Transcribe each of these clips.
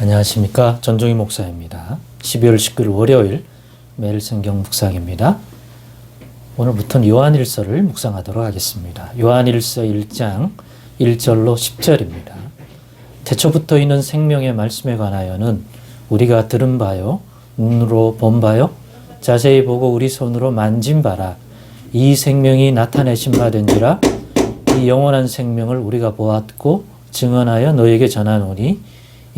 안녕하십니까. 전종희 목사입니다. 12월 19일 월요일 매일 성경 묵상입니다. 오늘부터는 요한일서를 묵상하도록 하겠습니다. 요한일서 1장 1절로 10절입니다. 태초부터 있는 생명의 말씀에 관하여는 우리가 들은 바요, 눈으로 본 바요, 자세히 보고 우리 손으로 만진 바라. 이 생명이 나타내신 바 된지라 이 영원한 생명을 우리가 보았고 증언하여 너에게 전하노니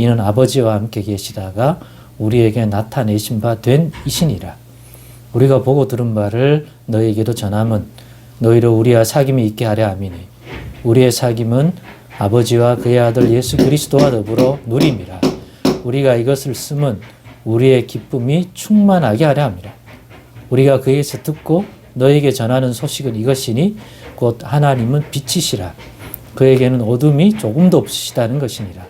이는 아버지와 함께 계시다가 우리에게 나타내신 바 된 이신이라. 우리가 보고 들은 바를 너에게도 전함은 너희로 우리와 사귐이 있게 하려 함이니 우리의 사귐은 아버지와 그의 아들 예수 그리스도와 더불어 누림이라. 우리가 이것을 쓰면 우리의 기쁨이 충만하게 하려 함이라. 우리가 그에게서 듣고 너에게 전하는 소식은 이것이니 곧 하나님은 빛이시라. 그에게는 어둠이 조금도 없으시다는 것이니라.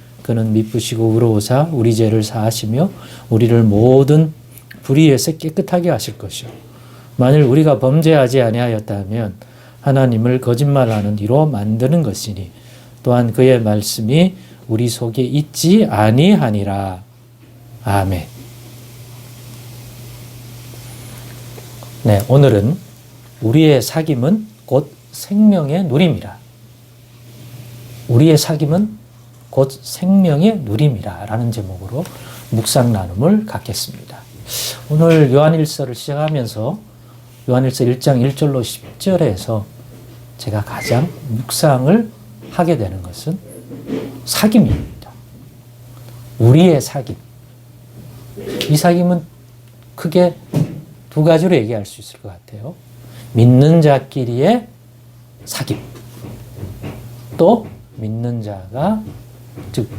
그는 미쁘시고 의로우사 우리 죄를 사하시며 우리를 모든 불의에서 깨끗하게 하실 것이요. 만일 우리가 범죄하지 아니하였다면 하나님을 거짓말하는 이로 만드는 것이니 또한 그의 말씀이 우리 속에 있지 아니하니라. 아멘. 네, 오늘은 우리의 사귐은 곧 생명의 누림이라. 우리의 사귐은 곧 생명의 누림이라 라는 제목으로 묵상 나눔을 갖겠습니다. 오늘 요한일서를 시작하면서 요한일서 1장 1절로 10절에서 제가 가장 묵상을 하게 되는 것은 사귐입니다. 우리의 사귐. 이 사귐은 크게 두 가지로 얘기할 수 있을 것 같아요. 믿는 자끼리의 사귐. 또 믿는 자가 즉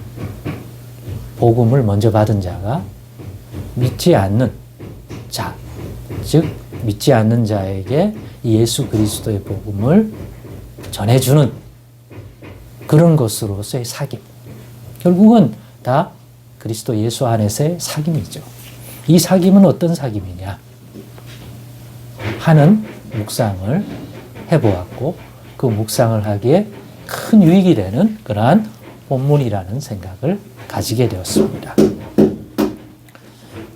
복음을 먼저 받은 자가 믿지 않는 자, 즉 믿지 않는 자에게 예수 그리스도의 복음을 전해주는 그런 것으로서의 사귐. 결국은 다 그리스도 예수 안에서의 사귐이죠. 이 사귐은 어떤 사귐이냐 하는 묵상을 해보았고 그 묵상을 하기에 큰 유익이 되는 그러한 본문이라는 생각을 가지게 되었습니다.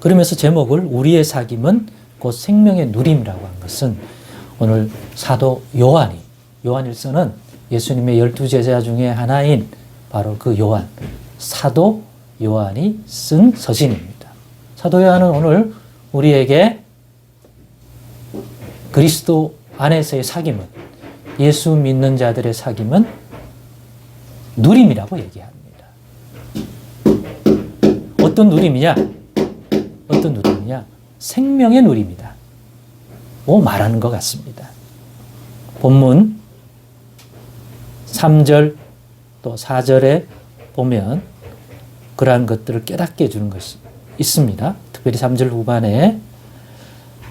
그러면서 제목을 우리의 사귐은 곧 생명의 누림이라고 한 것은 오늘 사도 요한이 요한일서는 예수님의 열두 제자 중에 하나인 바로 그 요한 사도 요한이 쓴 서신입니다. 사도 요한은 오늘 우리에게 그리스도 안에서의 사귐은 예수 믿는 자들의 사귐은 누림이라고 얘기합니다. 어떤 누림이냐? 어떤 누림이냐? 생명의 누림이다. 오 말하는 것 같습니다. 본문 3절 또 4절에 보면 그러한 것들을 깨닫게 해주는 것이 있습니다. 특별히 3절 후반에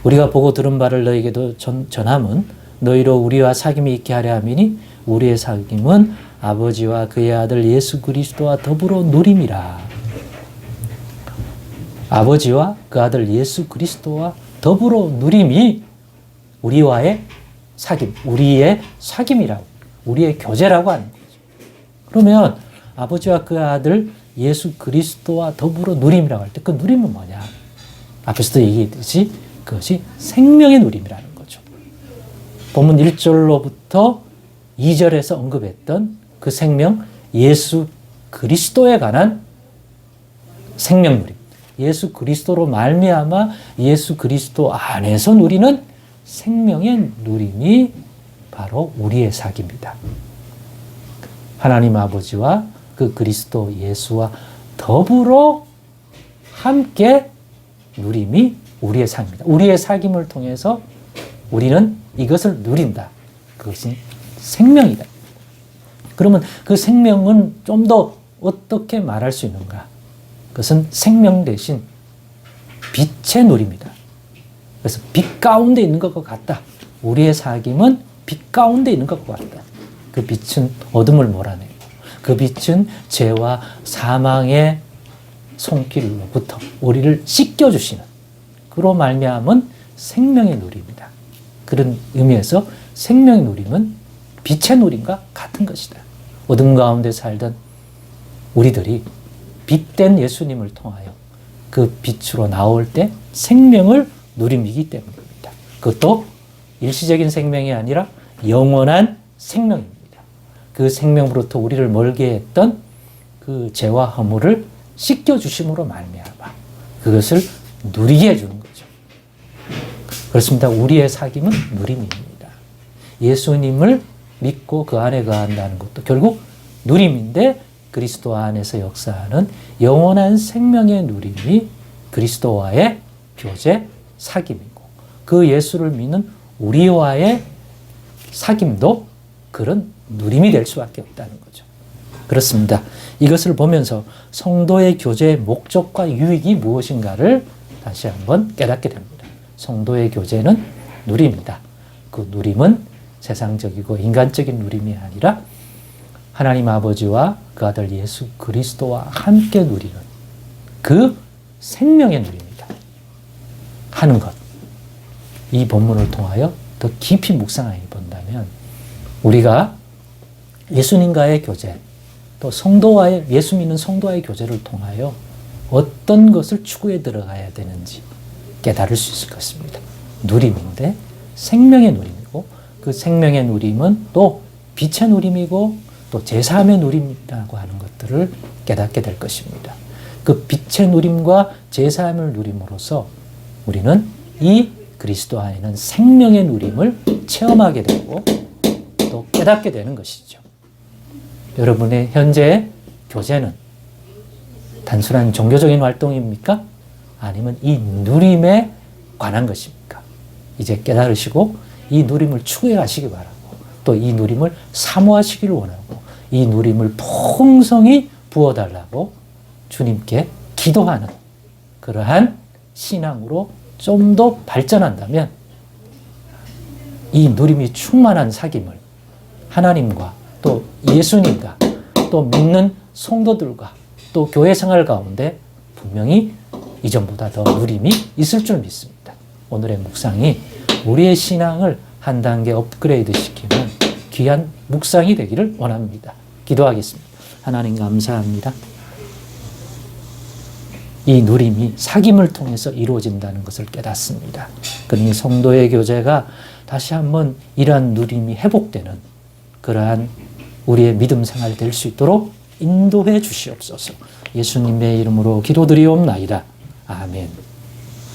우리가 보고 들은 바를 너에게도 전, 전함은 너희로 우리와 사귐이 있게 하려 함이니 우리의 사귐은 아버지와 그의 아들 예수 그리스도와 더불어 누림이라. 아버지와 그 아들 예수 그리스도와 더불어 누림이 우리와의 사귐, 우리의 사귐이라고, 우리의 교제라고 하는 거죠. 그러면 아버지와 그 아들 예수 그리스도와 더불어 누림이라고 할 때 그 누림은 뭐냐? 앞에서도 얘기했듯이 그것이 생명의 누림이라는 거죠. 본문 1절로부터 2절에서 언급했던 그 생명, 예수 그리스도에 관한 생명 누림. 예수 그리스도로 말미암아 예수 그리스도 안에서 누리는 생명의 누림이 바로 우리의 사기입니다. 하나님 아버지와 그 그리스도 예수와 더불어 함께 누림이 우리의 삶입니다. 우리의 사귐을 통해서 우리는 이것을 누린다. 그것이 생명이다. 그러면 그 생명은 좀 더 어떻게 말할 수 있는가? 그것은 생명 대신 빛의 누림이다. 그래서 빛 가운데 있는 것과 같다. 우리의 사귐은 빛 가운데 있는 것과 같다. 그 빛은 어둠을 몰아내고 그 빛은 죄와 사망의 손길로부터 우리를 씻겨주시는 그로 말미암은 생명의 누림이다. 그런 의미에서 생명의 누림은 빛의 누림과 같은 것이다. 어둠 가운데 살던 우리들이 빛된 예수님을 통하여 그 빛으로 나올 때 생명을 누림이기 때문입니다. 그것도 일시적인 생명이 아니라 영원한 생명입니다. 그 생명으로부터 우리를 멀게 했던 그 죄와 허물을 씻겨 주심으로 말미암아 그것을 누리게 해 주는 거죠. 그렇습니다. 우리의 사귐은 누림입니다. 예수님을 믿고 그 안에 거한다는 것도 결국 누림인데 그리스도 안에서 역사하는 영원한 생명의 누림이 그리스도와의 교제 사귐이고 그 예수를 믿는 우리와의 사귐도 그런 누림이 될 수밖에 없다는 거죠. 그렇습니다. 이것을 보면서 성도의 교제의 목적과 유익이 무엇인가를 다시 한번 깨닫게 됩니다. 성도의 교제는 누림이다. 그 누림은 세상적이고 인간적인 누림이 아니라 하나님 아버지와 그 아들 예수 그리스도와 함께 누리는 그 생명의 누림이다. 하는 것. 이 본문을 통하여 더 깊이 묵상해 본다면 우리가 예수님과의 교제, 또 성도와의 예수 믿는 성도와의 교제를 통하여 어떤 것을 추구해 들어가야 되는지 깨달을 수 있을 것입니다. 누림인데 생명의 누림이고 그 생명의 누림은 또 빛의 누림이고 또 제사함의 누림이라고 하는 것들을 깨닫게 될 것입니다. 그 빛의 누림과 제사함을 누림으로써 우리는 이 그리스도 안에는 생명의 누림을 체험하게 되고 또 깨닫게 되는 것이죠. 여러분의 현재 교제는 단순한 종교적인 활동입니까? 아니면 이 누림에 관한 것입니까? 이제 깨달으시고 이 누림을 추구해 가시기 바라고 또 이 누림을 사모하시기를 원하고 이 누림을 풍성히 부어달라고 주님께 기도하는 그러한 신앙으로 좀 더 발전한다면 이 누림이 충만한 사귐을 하나님과 또 예수님과 또 믿는 성도들과 또 교회 생활 가운데 분명히 이전보다 더 누림이 있을 줄 믿습니다. 오늘의 묵상이 우리의 신앙을 한 단계 업그레이드 시키는 귀한 묵상이 되기를 원합니다. 기도하겠습니다. 하나님 감사합니다. 이 누림이 사귐을 통해서 이루어진다는 것을 깨닫습니다. 그러니 성도의 교제가 다시 한번 이러한 누림이 회복되는 그러한 우리의 믿음 생활 될 수 있도록 인도해 주시옵소서. 예수님의 이름으로 기도드리옵나이다. 아멘.